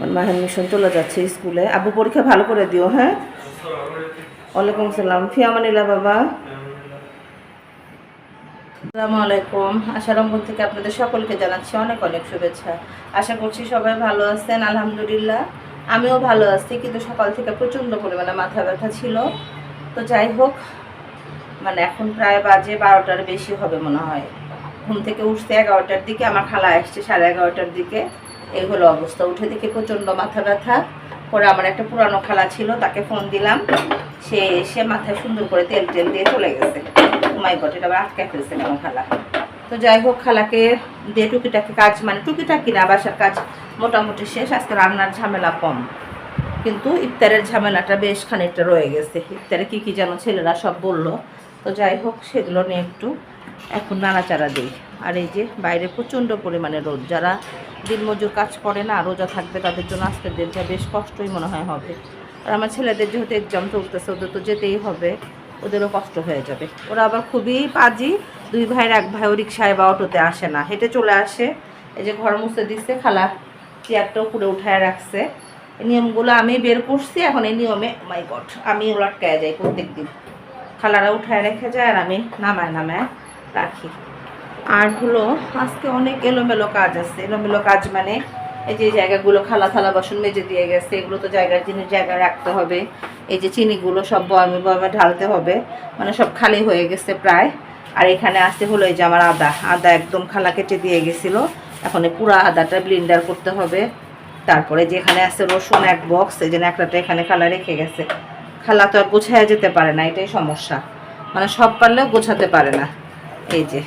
আমার মাহের মিশন চলে যাচ্ছে স্কুলে আব্বু পরীক্ষা ভালো করে দিও হ্যাঁ? ওয়ালাইকুম সালাম। ফিয়ামানিলা বাবা। আসসালামু আলাইকুম। আশারঙ্গন থেকে আপনাদের সকলকে জানাচ্ছি অনেক অনেক শুভেচ্ছা। আশা করছি সবাই ভালো আছেন, আলহামদুলিল্লাহ। আমিও ভালো আছি, কিন্তু সকাল থেকে প্রচণ্ড পরিমাণে মাথা ব্যথা ছিল। তো যাই হোক মানে এখন প্রায় বাজে বারোটার বেশি হবে মনে হয়। ঘুম থেকে উঠতে এগারোটার দিকে, আমার খালা আসছে সাড়ে এগারোটার দিকে। এই হলো অবস্থা। উঠে দেখে প্রচণ্ড মাথা ব্যথা। পরে আমার একটা পুরানো খালা ছিল, তাকে ফোন দিলাম। সে এসে মাথায় সুন্দর করে তেল টেল দিয়ে চলে গেছে। মাই গট এটা আবার আটকে ফেলছে কেন খালা? তো যাই হোক, খালাকে দিয়ে টুকিটাকি কাজ মানে টুকিটাকি না, বাসার কাজ মোটামুটি শেষ। আজকে রান্নার ঝামেলা কম। কিন্তু ইফতারের ঝামেলাটা বেশ খানিকটা রয়ে গেছে। ইফতারে কী কী যেন ছেলেরা সব বলল। তো যাই হোক, সেগুলো নিয়ে একটু এখন নাড়াচাড়া দিই। আর এই যে বাইরে প্রচণ্ড পরিমাণে রোদ, যারা দিনমজুর কাজ করে না, রোজা থাকবে তাদের জন্য আজকের দিনটা বেশ কষ্টই মনে হয় হবে। আর আমার ছেলেদের যেহেতু এক্সাম চলতেছে, ওদের তো যেতেই হবে, ওদেরও কষ্ট হয়ে যাবে। ওরা আবার খুবই পাজি, দুই ভাইয়ের এক ভাইও রিক্সায় বা অটোতে আসে না, হেঁটে চলে আসে। এই যে ঘর মুছে দিচ্ছে খালা চেয়ারটাও উপরে উঠায় রাখছে। এই নিয়মগুলো আমি বের করছি, এখন এই নিয়মে মাই গড আমি লটকায় যাই প্রত্যেক দিন খালারা উঠায় রেখে যায় আর আমি নামায় নামায় রাখি। আর হলো, আজকে অনেক এলোমেলো কাজ আছে। এলোমেলো কাজ মানে এই যে জায়গাগুলো খালা থালা বাসন মেজে দিয়ে গেছে, এগুলো তো জায়গার জিনিস জায়গায় রাখতে হবে। এই যে চিনিগুলো সব বয়মে বয়মে ঢালতে হবে। মানে সব খালি হয়ে গেছে প্রায়। আর এখানে আসতে হলো এই যে আমার আদা। আদা একদম খালা কেটে দিয়ে গেছিল। এখন পুরো আদাটা ব্লিন্ডার করতে হবে। তারপরে যেখানে আছে রসুন এক বক্স, এই জন্য একটাটা এখানে খালা রেখে গেছে। খালা তো আর গোছায় যেতে পারে না, এটাই সমস্যা। মানে সব পারলেও গোছাতে পারে না। এই যে,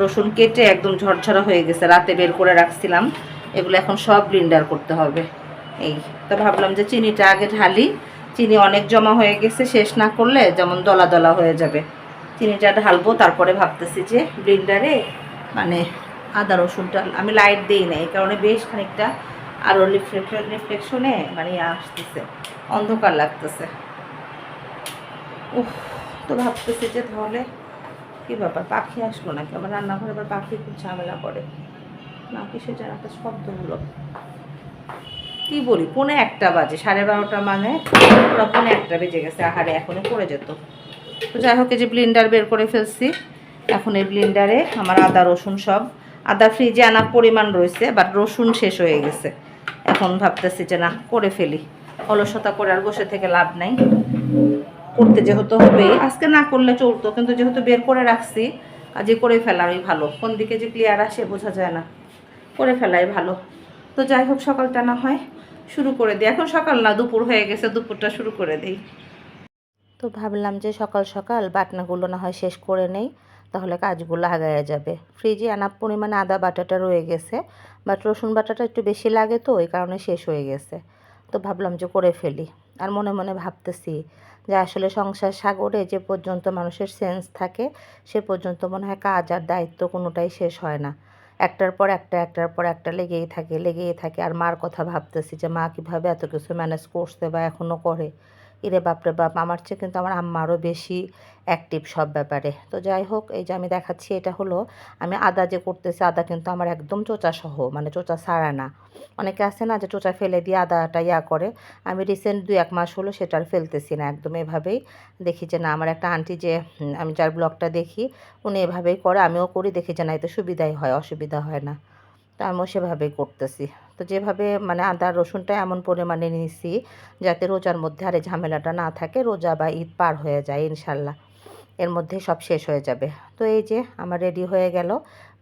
রসুন কেটে একদম ঝরঝরা হয়ে গেছে, রাতে বের করে রাখছিলাম। এগুলো এখন সব ব্লিন্ডার করতে হবে। এই, তো ভাবলাম যে চিনিটা আগে ঢালি, চিনি অনেক জমা হয়ে গেছে, শেষ না করলে যেমন দলা দলা হয়ে যাবে। চিনিটা ঢালবো, তারপরে ভাবতেছি যে ব্লিন্ডারে মানে আদা রসুনটা, আমি লাইট দিই না, এই কারণে বেশ খানিকটা আরও রিফ্লেকশন রিফ্লেকশনে মানে আসতেছে, অন্ধকার লাগতেছে। উফ, তো ভাবতেছি যে তাহলে কী ব্যাপার? পাখি আসলো নাকি? আমার রান্নাঘরে আবার পাখি খুব ঝামেলা করে। না কিসের যেন একটা শব্দ হলো কি বলি? পৌনে একটা বাজে, সাড়ে বারোটা মানে ওরা পৌনে একটা বেজে গেছে। আহারে, এখনই পড়ে যেত। তো যাই হোক যে ব্লিন্ডার বের করে ফেলছি। এখন এই ব্লিন্ডারে আমার আদা, রসুন সব। আদা ফ্রিজে আনার পরিমাণ রয়েছে বাট রসুন শেষ হয়ে গেছে। এখন ভাবতেছি যে না, করে ফেলি। অলসতা করে আর বসে থেকে লাভ নাই। করতে যেহেতু হবে। আজকে না করলে চলতো কিন্তু যেহেতু বের করে রাখছি আজকে করে ফেলারই ভালো। কোন দিকে যে ক্লিয়ার আসে বোঝা যায় না। করে ফেলাই ভালো। তো যাই হোক সকালটা না হয় শুরু করে দিই। এখন সকাল না দুপুর হয়ে গেছে দুপুরটা শুরু করে দিই। তো ভাবলাম যে সকাল সকাল বাটনাগুলো না হয় শেষ করে নেই তাহলে কাজগুলো আগায়া যাবে। ফ্রিজে আনা পরিমাণে আদা বাটাটা রয়ে গেছে বাট রসুন বাটাটা একটু বেশি লাগে তো এই কারণে শেষ হয়ে গেছে। তো ভাবলাম যে করে ফেলি। আর মনে মনে ভাবতেছি যে আসলে সংসার সাগরে যে পর্যন্ত মানুষের সেন্স থাকে, সে পর্যন্ত মনে হয় কাজ আর দায়িত্ব কোনোটাই শেষ হয় না। একটার পর একটা, একটার পর একটা লেগেই থাকে লেগেই থাকে। আর মার কথা ভাবতেছি যে মা কীভাবে এত কিছু ম্যানেজ করছে বা এখনও করে? ইরে বাপরে বাপ, আমার চেয়ে কিন্তু আমার আম্মা আরও বেশি অ্যাক্টিভ সব ব্যাপারে। তো যাই হোক, এই যে আমি দেখাচ্ছি, এটা হলো আমি আদা যে করতেছি, আদা কিন্তু আমার একদম চোচা সহ মানে চোচা ছাড়া না। অনেকে আছে না যে চোচা ফেলে দিয়ে আদাটা ইয়া করে। আমি রিসেন্ট দুই এক মাস হলো সেটা আর ফেলতেছি না একদম এভাবেই। দেখি যে না, আমার একটা আন্টি যে আমি যার ব্লগটা দেখি, উনি এভাবেই করে, আমিও করি, দেখি যে না, এতে সুবিধাই হয়, অসুবিধা হয় না। তো সেভাবে করতেছি। তো যেভাবে মানে আদা, রসুনটা এমন পরিমাণে নিয়েছি যাতে রোজার মধ্যে আর ঝামেলাটা না থাকে, রোজা বা ঈদ পার হয়ে যায় ইনশাল্লাহ। এর মধ্যে সব শেষ হয়ে যাবে। তো এই যে আমার রেডি হয়ে গেল।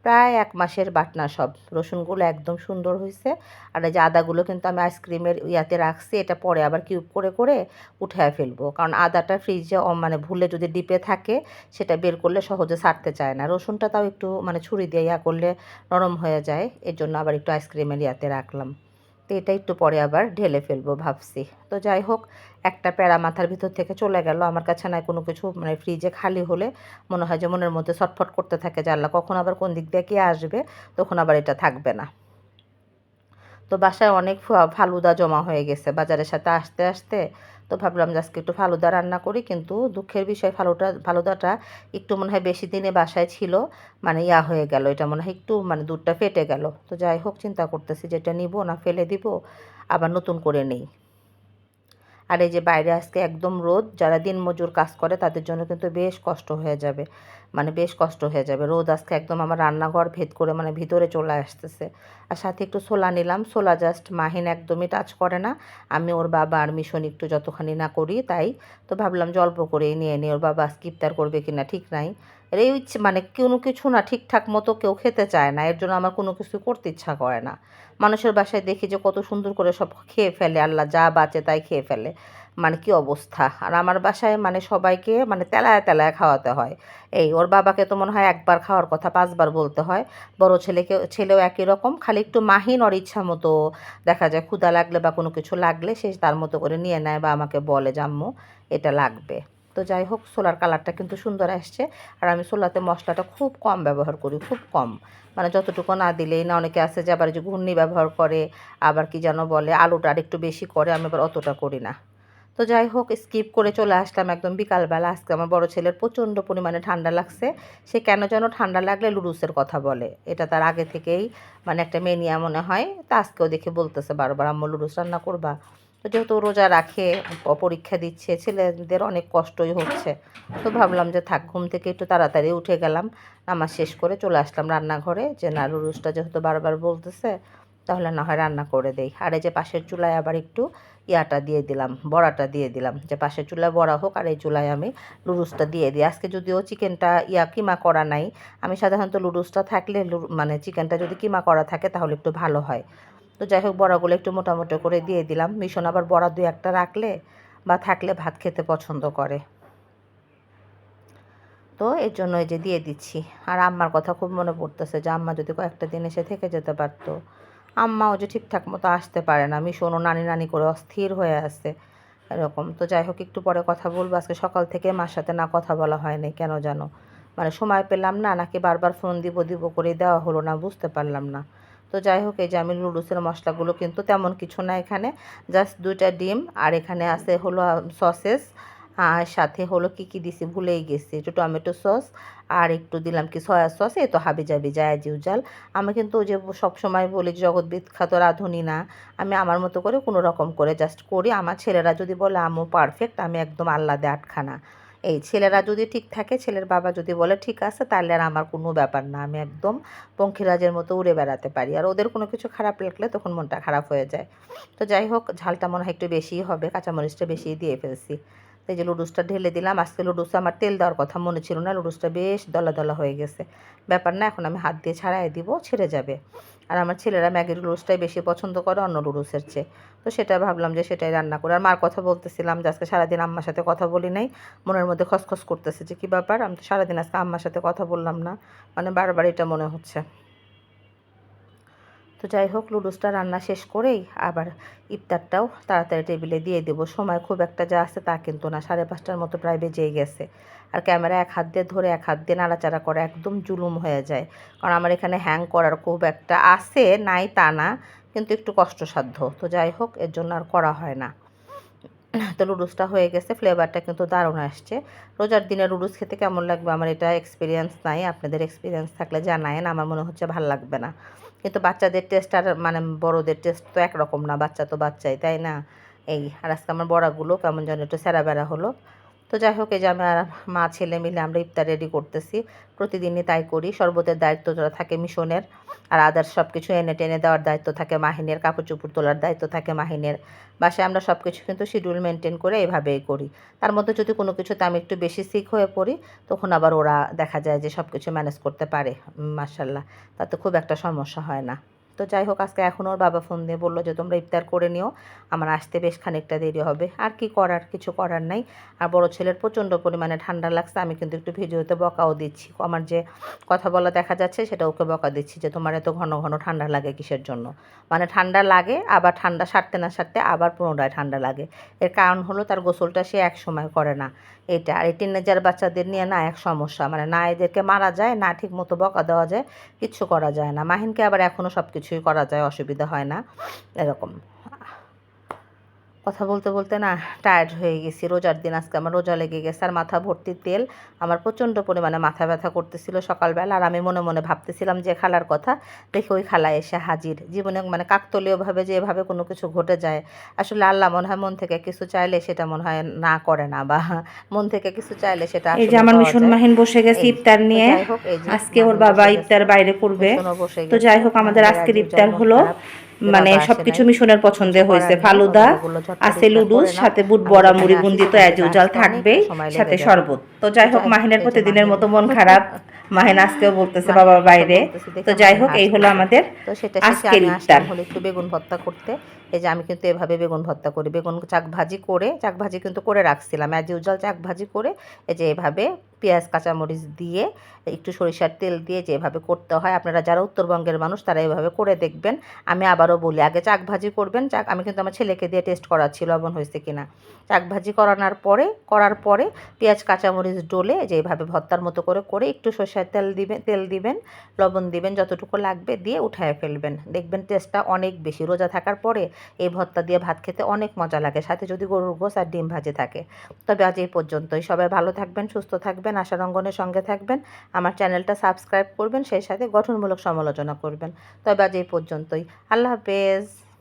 প্রায় এক মাসের বাটনা সব। রসুনগুলো একদম সুন্দর হয়েছে আর এই যে আদাগুলো কিন্তু আমি আইসক্রিমের ইয়াতে রাখছি, এটা পরে আবার কিউব করে করে উঠায় ফেলব। কারণ আদাটা ফ্রিজে মানে ভুলে যদি ডিপে থাকে, সেটা বের করলে সহজে ছাড়তে চায় না। রসুনটা তাও একটু মানে ছুরি দিয়ে ইয়া করলে নরম হয়ে যায়। এর জন্য আবার একটু আইসক্রিমের ইয়াতে রাখলাম। এটা একটু পরে আবার ঢেলে ফেলব ভাবছি। তো যাই হোক, একটা প্যারা মাথার ভিতর থেকে চলে গেল। আমার কাছে নাই কোনো কিছু মানে ফ্রিজে খালি হলে মনে হয় যে মনের মধ্যে ছটফট করতে থাকে জানলা। কখন আবার কোন দিক দিয়ে কে আসবে, তখন আবার এটা থাকবে না। তো বাসায় অনেক ফালুদা জমা হয়ে গেছে। বাজারের সাথে আসতে আসতে তো ভাবলাম যে আজকে একটু ফালুদা রান্না করি, কিন্তু দুঃখের বিষয় ফালুটা, ফালুদাটা একটু মনে হয় বেশি দিনে বাসায় ছিল মানে ইয়া হয়ে গেল, এটা মনে হয় একটু মানে দুধটা ফেটে গেল। তো যাই হোক, চিন্তা করতেছি যেটা নিব না, ফেলে দিব, আবার নতুন করে নেই। আর এই যে বাইরে আজকে একদম রোদ, যারা দিন মজুর কাজ করে তাদের জন্য কিন্তু বেশ কষ্ট হয়ে যাবে। মানে বেশ কষ্ট হয়ে যাবে। রোদ আজকে একদম আমার রান্নাঘর ভেদ করে মানে ভিতরে চলে আসতেছে। আর সাথে একটু সোলা নিলাম। সোলা জাস্ট মাহিন একদমই টাচ করে না। আমি ওর বাবা আর মিশন একটু যতখানি না করি তাই। তো ভাবলাম যে অল্প করেই নিয়ে নিই। ওর বাবা আজকে ইফতার করবে কিনা ঠিক নাই। ইচ্ছে মানে কোনো কিছু না ঠিকঠাক মতো কেউ খেতে চায় না। এর জন্য আমার কোনো কিছু করতে ইচ্ছা করে না। মানুষের বাসায় দেখি যে কত সুন্দর করে সব খেয়ে ফেলে, আল্লাহ যা বাঁচে তাই খেয়ে ফেলে। মানে কি অবস্থা? আর আমার বাসায় মানে সবাইকে মানে তেলায় তেলায় খাওয়াতে হয়। এই ওর বাবাকে তো মনে হয় একবার খাওয়ার কথা পাঁচবার বলতে হয়। বড় ছেলেকে, ছেলেও একই রকম, খালি একটু মাহিন ওর ইচ্ছা মতো। দেখা যায় ক্ষুদা লাগলে বা কোনো কিছু লাগলে সে তার মতো করে নিয়ে নেয় বা আমাকে বলে, জাম্মু, এটা লাগবে। তো যাই হোক সোলার কালারটা কিন্তু সুন্দর আসছে। আর আমি সোলাতে মশলাটা খুব কম ব্যবহার করি, খুব কম। মানে যতটুকু না দিলেই না, অনেকে আছে যে আবার যে ঘূর্ণি ব্যবহার করে, আবার কি যেন বলে, আলুটা আর একটু বেশি করে, আমি আবার অতটা করি না। তো যাই হোক স্কিপ করে চলে আসলাম একদম বিকালবেলা। আজকে আমার বড় ছেলের প্রচণ্ড পরিমাণে ঠান্ডা লাগছে। সে কেন যেন ঠান্ডা লাগলে লুডুসের কথা বলে। এটা তার আগে থেকেই মানে একটা মেনিয়া মনে হয়। তা আজকেও দেখে বলতেছে বারবার, আম্মু, লুডুস রান্না করবা? তো যেহেতু রোজা রাখে পরীক্ষা দিচ্ছে, ছেলেদের অনেক কষ্টই হচ্ছে। তো ভাবলাম যে থাক, ঘুম থেকে একটু তাড়াতাড়ি উঠে গেলাম, নামাজ শেষ করে চলে আসলাম রান্নাঘরে। যে না লুডুসটা যেহেতু বারবার বলতেছে, তাহলে না হয় রান্না করে দেই। আর এই যে পাশের চুলায় আবার একটু ইয়াটা দিয়ে দিলাম, বড়াটা দিয়ে দিলাম। যে পাশের চুলায় বড়া হোক আর এই চুলায় আমি লুডুসটা দিয়ে দিই। আজকে যদিও চিকেনটা ইয়া কিমা করা নাই, আমি সাধারণত লুডুসটা থাকলে মানে চিকেনটা যদি কিমা করা থাকে, তাহলে একটু ভালো হয়। তো যাই হোক, বড়াগুলো একটু মোটামুটি করে দিয়ে দিলাম। মিশন আবার বড়া দুই একটা রাখলে বা থাকলে ভাত খেতে পছন্দ করে। তো এর জন্য এই যে দিয়ে দিচ্ছি। আর আম্মার কথা খুব মনে পড়তেছে যে, আম্মা যদি কয়েকটা দিন এসে থেকে যেতে পারতো, আম্মাও যে ঠিকঠাক মতো আসতে পারে না। মিশনও নানি নানি করে অস্থির হয়ে আছে এরকম। তো যাই হোক, একটু পরে কথা বলব। আজকে সকাল থেকে মার সাথে না কথা বলা হয়নি, কেন জানো? মানে সময় পেলাম না, নাকি বারবার ফোন দিব দিব করে দেওয়া হলো না, বুঝতে পারলাম না। তো যাই হোক, এই যে আমি লুডুসের মশলাগুলো কিন্তু তেমন কিছু না এখানে। জাস্ট দুইটা ডিম, আর এখানে আছে হলো সসেস, আর সাথে হলো কি কি দিছি ভুলেই গেছি, একটু টমেটো সস, আর একটু দিলাম কি সয়া সস, এই তো হাবি যাবি যায় জিউজাল আমি কিন্তু ওই যে সবসময় বলি জগৎ বিখ্যাত রাঁধুনি না, আমি আমার মতো করে কোনো রকম করে জাস্ট করি। আমার ছেলেরা যদি বলে আমু পারফেক্ট আমি একদম আল্লাদে আটখানা। এই ছেলেরা যদি ঠিক থাকে, ছেলের বাবা যদি বলে, ঠিক আছে, তাহলে আর আমার কোনো ব্যাপার না, আমি একদম পঙ্খিরাজের মতো উড়ে বেড়াতে পারি। আর ওদের কোনো কিছু খারাপ লাগলে তখন মনটা খারাপ হয়ে যায়। তো যাই হোক, ঝালটা মনে হয় একটু বেশিই হবে, কাঁচামরিচটা বেশিই দিয়ে ফেলছি। এই যে লুডুসটা ঢেলে দিলাম, আজকে লুডুসে আমার তেল দেওয়ার কথা মনে ছিল না, লুডুসটা বেশ দলা দলা হয়ে গেছে। ব্যাপার না, এখন আমি হাত দিয়ে ছাড়াই দিব, ছেড়ে যাবে। আর আমার ছেলেরা ম্যাগির লুডুসটাই বেশি পছন্দ করে অন্য লুডুসের চেয়ে। তো সেটা ভাবলাম যে সেটাই রান্না করে। আর মার কথা বলতেছিলাম যে আজকে সারাদিন আম্মার সাথে কথা বলি নাই, মনের মধ্যে খসখস করতেছে যে কী ব্যাপার? আমি তো সারাদিন আজকে আম্মার সাথে কথা বললাম না। মানে বারবার এটা মনে হচ্ছে। তো যাই হোক, লুডুসটা রান্না শেষ করেই আবার ইফতারটাও তাড়াতাড়ি টেবিলে দিয়ে দেবো। সময় খুব একটা যা আছে তা কিন্তু না, সাড়ে পাঁচটার মতো প্রায় বেজেই গেছে। আর ক্যামেরা এক হাত দিয়ে ধরে এক হাত দিয়ে নাড়াচাড়া করে একদম জুলুম হয়ে যায়। কারণ আমার এখানে হ্যাং করার খুব একটা আছে, নাই তা না, কিন্তু একটু কষ্টসাধ্য। তো যাই হোক, এর জন্য আর করা হয় না। তো লুডুসটা হয়ে গেছে ফ্লেভারটা কিন্তু দারুণ আসছে। রোজার দিনে লুডুস খেতে কেমন লাগবে? আমার এটা এক্সপিরিয়েন্স নাই। আপনাদের এক্সপিরিয়েন্স থাকলে জানায়েন, আমার মনে হচ্ছে ভালো লাগবে না। কিন্তু বাচ্চাদের টেস্ট আর মানে বড়োদের টেস্ট তো একরকম না, বাচ্চা তো বাচ্চাই, তাই না? এই, আর আজকে আমার বড়াগুলো কেমন যেন একটু সেরা বেড়া হলো। তো যাই হোক, এই যে আমি আর মা, ছেলে মিলে আমরা ইফতার রেডি করতেছি। প্রতিদিনই তাই করি। শরবতের দায়িত্ব যারা থাকে মিশনের, আর আদার্স সব কিছু এনে টেনে দেওয়ার দায়িত্ব থাকে মাহিনের কাপড় চুপড় তোলার দায়িত্ব থাকে মাহিনের। বাসায় আমরা সব কিছু কিন্তু শিডিউল মেনটেন করে এইভাবেই করি। তার মধ্যে যদি কোনো কিছুতে আমি একটু বেশি সিক হয়ে পড়ি, তখন আবার ওরা দেখা যায় যে সব কিছু ম্যানেজ করতে পারে। মার্শাল্লাহ তাতে খুব একটা সমস্যা হয় না। তো যাই হোক আজকে এখন ওর বাবা ফোন দিয়ে বলল যে, তোমরা ইফতার করে নিও, আমার আসতে বেশ খানিকটা দেরি হবে। আর কি করার, কিছু করার নাই। আর বড় ছেলের প্রচণ্ড পরিমাণে ঠান্ডা লাগছে, আমি কিন্তু একটু ভিডিওতে বকাও দিচ্ছি। আমার যে কথা বলা দেখা যাচ্ছে, সেটা ওকে বকা দিচ্ছি যে, তোমার এত ঘন ঘন ঠান্ডা লাগে কিসের জন্য? মানে ঠান্ডা লাগে, আবার ঠান্ডা সারতে না সারতে আবার পুনরায় ঠান্ডা লাগে। এর কারণ হলো, তার গোসলটা সে এক সময় করে না। এটা, আর এই টিনেজার বাচ্চাদের নিয়ে না এক সমস্যা। মানে না এদেরকে মারা যায়, না ঠিক মতো বকা দেওয়া যায়, কিচ্ছু করা যায় না। মাহিনকে আবার এখনও সব কিছুই করা যায় অসুবিধা হয় না এরকম। কথা বলতে বলতে না টায়ার্ড হয়ে গেছি। রোজার দিন আজকে আমার রোজা লেগে গেছে আর মাথা ভর্তি তেল। আমার প্রচণ্ড পরিমাণে মাথা ব্যথা করতেছিল সকালবেলা আর আমি মনে মনে ভাবতেছিলাম যে খালার কথা দেখে ওই খালা এসে হাজির। জীবনে মানে কাকতলীয়ভাবে যে এভাবে কোনো কিছু ঘটে যায় আসলে আল্লাহ মনে হয় মন থেকে কিছু চাইলে সেটা মনে হয় না করে না বা মন থেকে কিছু চাইলে সেটা এই যে আমার মিশন মাহিন বসে গেছে ইফতার নিয়ে। আজকে ওর বাবা ইফতার বাইরে করবে। তো যাই হোক আমাদের আজকের আজকে ইফতার হলো। মানে সবকিছু মিশনের পছন্দে হয়েছে। ফালুদা আছে লুডুস সাথে বুট বড়া মুড়ি বুন্দি তো অ্যাজ ইউজাল থাকবেই সাথে শরবত। তো যাই হোক মাহিনের প্রতিদিনের মতো মন খারাপ মাহিন আজকেও বলতেছে বাবা বাইরে। তো যাই হোক এই হলো আমাদের তো সেটা শেষে আজকের ইফতার। হলো একটু বেগুন ভর্তা করতে। এই যে আমি কিন্তু এভাবে বেগুন ভর্তা করি। বেগুন চাক ভাজি করে চাক ভাজি কিন্তু করে রাখছিলাম। অ্যাজ ইউজাল চাক ভাজি করে এই যে এভাবে পেঁয়াজ, কাঁচামরিচ দিয়ে, একটু সরিষার তেল দিয়ে যেভাবে করতে হয়, আপনারা যারা উত্তরবঙ্গের মানুষ তারা এভাবে করে দেখবেন। আমি আবারও বলি, আগে চাক ভাজি করবেন, চাক, আমি কিন্তু আমার ছেলেকে দিয়ে টেস্ট করাচ্ছি লবণ হয়েছে কিনা। চাক ভাজি করানোর পরে, করার পরে পেঁয়াজ, কাঁচামরিচ ডলে যে এভাবে ভর্তার মতো করে করে একটু সরষের তেল দিবেন তেল দিবেন, লবণ দিবেন, যতটুকু লাগবে দিয়ে উঠায় ফেলবেন। দেখবেন টেস্টটা অনেক বেশি। রোজা থাকার পরে এই ভর্তা দিয়ে ভাত খেতে অনেক মজা লাগে। সাথে যদি গরুর গোস আর ডিম ভাজি থাকে। তবে আজ এই পর্যন্তই। সবাই ভালো থাকবেন, সুস্থ থাকবেন, আশা রঙ্গনের সঙ্গে থাকবেন। আমার চ্যানেলটা সাবস্ক্রাইব করবেন, সেই সাথে গঠনমূলক সমালোচনা করবেন। তবে আজ এই পর্যন্তই। আল্লাহ হাফেজ।